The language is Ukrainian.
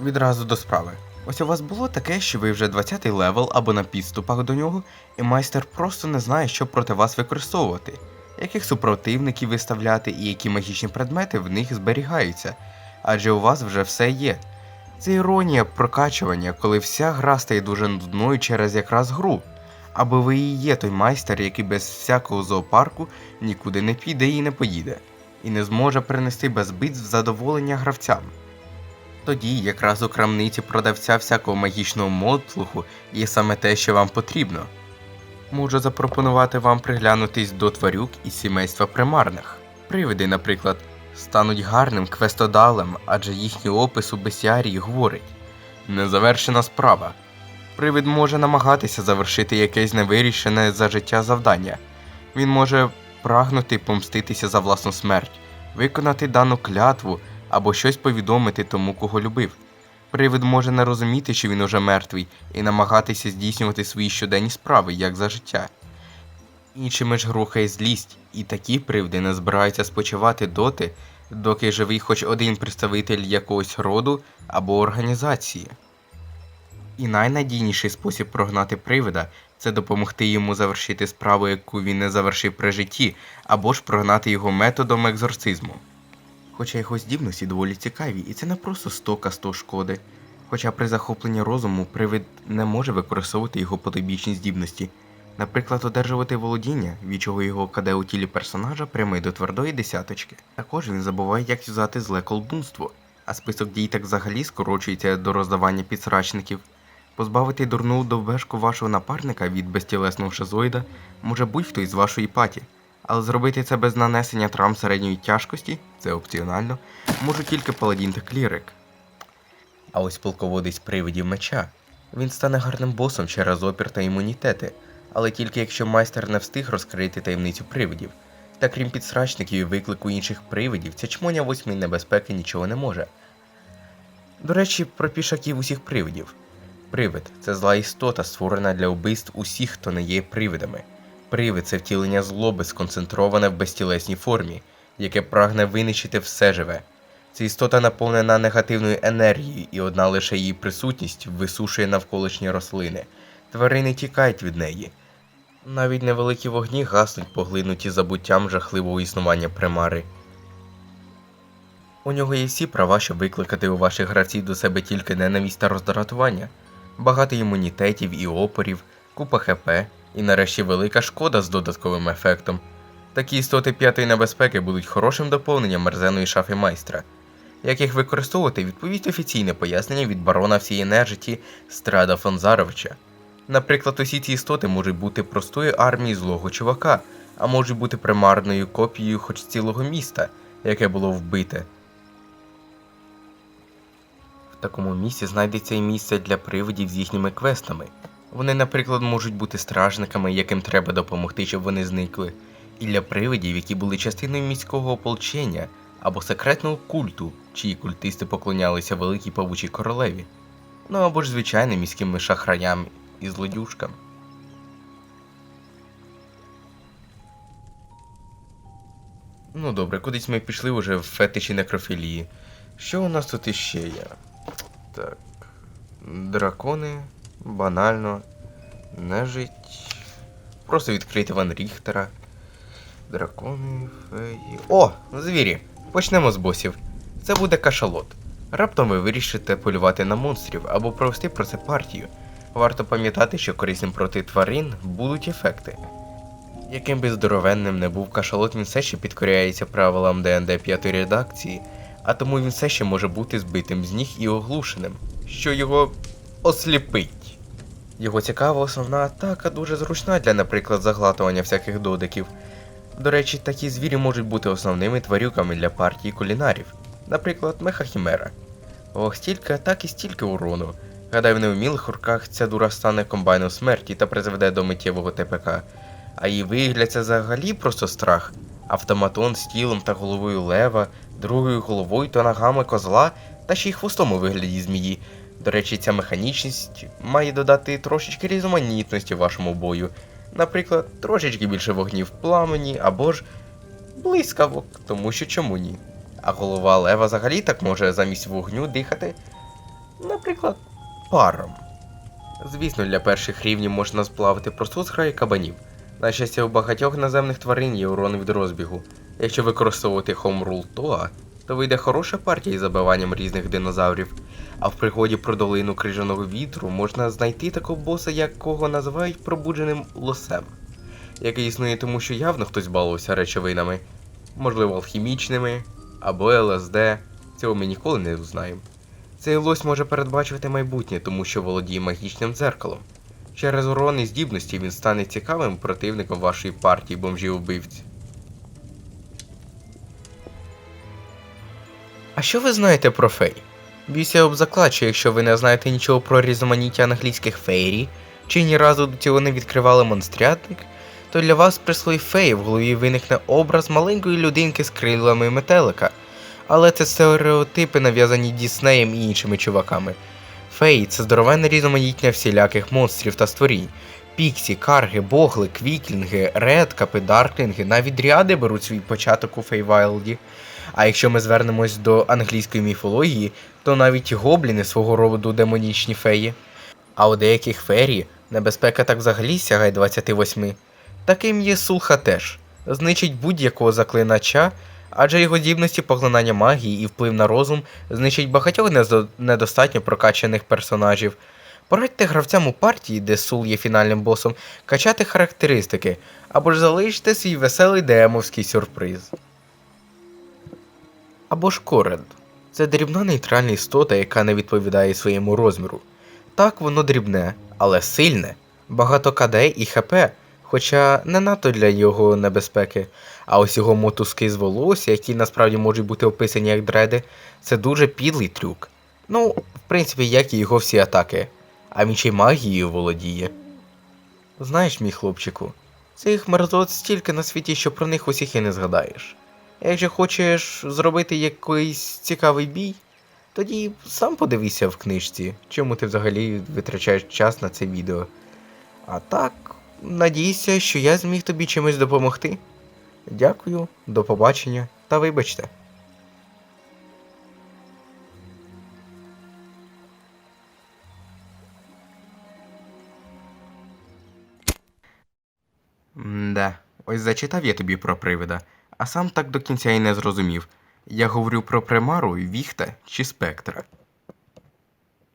Відразу до справи. Ось у вас було таке, що ви вже 20-й левел або на підступах до нього, і майстер просто не знає, що проти вас використовувати, яких супротивників виставляти і які магічні предмети в них зберігаються, адже у вас вже все є. Це іронія прокачування, коли вся гра стає дуже нудною через якраз гру. Або ви і є той майстер, який без всякого зоопарку нікуди не піде і не поїде, і не зможе принести без битв задоволення гравцям. Тоді якраз у крамниці продавця всякого магічного мотлуху є саме те, що вам потрібно. Можу запропонувати вам приглянутись до тварюк із сімейства примарних. Привиди, наприклад, стануть гарним квестодалем, адже їхній опис у бесіарії говорить незавершена справа. Привид може намагатися завершити якесь невирішене за життя завдання. Він може прагнути помститися за власну смерть, виконати дану клятву або щось повідомити тому, кого любив. Привид може не розуміти, що він уже мертвий, і намагатися здійснювати свої щоденні справи, як за життя. Іншими ж рухає злість, і такі привиди не збираються спочивати доти, доки живий хоч один представитель якогось роду або організації. І найнадійніший спосіб прогнати привида це допомогти йому завершити справу, яку він не завершив при житті, або ж прогнати його методом екзорцизму. Хоча його здібності доволі цікаві, і це не просто 100 к 100 шкоди. Хоча при захопленні розуму привид не може використовувати його потойбічні здібності, наприклад, одержувати володіння, від чого його каде у тілі персонажа прямий до твердої десяточки. Також він забуває, як юзати зле колдунство, а список дій так взагалі скорочується до роздавання підсрачників. Позбавити дурну довбешку вашого напарника від безтілесного шизоїда може будь-хто із вашої паті, але зробити це без нанесення травм середньої тяжкості це опціонально, може тільки паладін та клірик. А ось полководець привидів меча. Він стане гарним босом через опір та імунітети, але тільки якщо майстер не встиг розкрити таємницю привидів. Та крім підсрачників і виклику інших привидів, ця чмоня восьмої небезпеки нічого не може. До речі, про пішаків усіх привидів. Привид це зла істота, створена для вбивств усіх, хто не є привидами. Привид це втілення злоби, сконцентроване в безтілесній формі, яке прагне винищити все живе. Ця істота наповнена негативною енергією, і одна лише її присутність висушує навколишні рослини. Тварини тікають від неї. Навіть невеликі вогні гаснуть, поглинуті забуттям жахливого існування примари. У нього є всі права, щоб викликати у ваших гравців до себе тільки ненависть та роздратування, багато імунітетів і опорів, купа ХП і нарешті велика шкода з додатковим ефектом. Такі істоти п'ятої небезпеки будуть хорошим доповненням мерзеної шафи майстра. Як їх використовувати, відповість офіційне пояснення від барона всієї нежиті Страда Фонзаровича. Наприклад, усі ці істоти можуть бути простою армією злого чувака, а можуть бути примарною копією хоч цілого міста, яке було вбите. В такому місці знайдеться і місце для привидів з їхніми квестами. Вони, наприклад, можуть бути стражниками, яким треба допомогти, щоб вони зникли, і для привидів, які були частиною міського ополчення або секретного культу, чиї культисти поклонялися великій павучій королеві, ну або ж звичайним міським шахраям і злодюжкам. Ну добре, кудись ми пішли вже в фетиші некрофілії. Що у нас тут іще є? Так. Дракони. Банально. Нежить. Просто відкрити Ван Ріхтера. Дракони, феї. О! Звірі! Почнемо з босів. Це буде кашалот. Раптом ви вирішите полювати на монстрів або провести про це партію. Варто пам'ятати, що корисним проти тварин будуть ефекти. Яким би здоровенним не був кашалот, він все ще підкоряється правилам ДНД 5 редакції, а тому він все ще може бути збитим з ніг і оглушеним, що його осліпить. Його цікава основна атака дуже зручна для, наприклад, заглатування всяких додиків. До речі, такі звірі можуть бути основними тварюками для партії кулінарів, наприклад, мехахімера. Ох, стільки атак і стільки урону. Гадаю, в невмілих руках ця дура стане комбайном смерті та призведе до миттєвого ТПК. А її вигляд це взагалі просто страх. Автоматон з тілом та головою лева, другою головою та ногами козла, та ще й хвостом у вигляді змії. До речі, ця механічність має додати трошечки різноманітності вашому бою. Наприклад, трошечки більше вогнів пламені або ж блискавок, тому що чому ні. А голова лева взагалі так може замість вогню дихати Наприклад, паром. Звісно, для перших рівнів можна сплавити просто з граї кабанів. На щастя, у багатьох наземних тварин є урон від розбігу. Якщо використовувати Home Rule Тоа, то вийде хороша партія із забиванням різних динозаврів. А в пригоді про долину крижаного вітру можна знайти такого боса, якого називають пробудженим лосем, який існує тому, що явно хтось балувався речовинами, можливо, алхімічними або ЛСД. Цього ми ніколи не узнаємо. Цей лось може передбачувати майбутнє, тому що володіє магічним дзеркалом. Через урон здібності він стане цікавим противником вашої партії бомжів-вбивць. Що ви знаєте про фей? Бійся об заклад, що якщо ви не знаєте нічого про різноманіття англійських фейрі, чи ні разу до цього не відкривали монстрятник, то для вас при слові феї в голові виникне образ маленької людинки з крилами метелика. Але це стереотипи, нав'язані Діснеєм і іншими чуваками. Феї це здоровенне різноманіття всіляких монстрів та створінь. Піксі, карги, богли, квіклінги, редкапи, дарклінги, навіть дріади беруть свій початок у Фейвайлді. А якщо ми звернемось до англійської міфології, то навіть гобліни свого роду демонічні феї. А у деяких феєрі небезпека так взагалі сягає 28. Таким є Сулха теж. Знищить будь-якого заклинача, адже його здібності поглинання магії і вплив на розум знищить багатьох недостатньо прокачаних персонажів. Порадьте гравцям у партії, де Сул є фінальним босом, качати характеристики, або ж залиште свій веселий демовський сюрприз. Або ж Коред. Це дрібна нейтральна істота, яка не відповідає своєму розміру. Так, воно дрібне, але сильне, багато КД і ХП, хоча не надто для його небезпеки. А ось його мотузки з волосся, які насправді можуть бути описані як дреди, це дуже підлий трюк. Ну, в принципі, як і його всі атаки. А він ще й магією володіє. Знаєш, мій хлопчику, цих мерзот стільки на світі, що про них усіх і не згадаєш. Якщо хочеш зробити якийсь цікавий бій, тоді сам подивися в книжці, чому ти взагалі витрачаєш час на це відео. А так, надійся, що я зміг тобі чимось допомогти. Дякую, до побачення та вибачте. Да, ось зачитав я тобі про привида, а сам так до кінця і не зрозумів. Я говорю про примару, віхта чи спектра.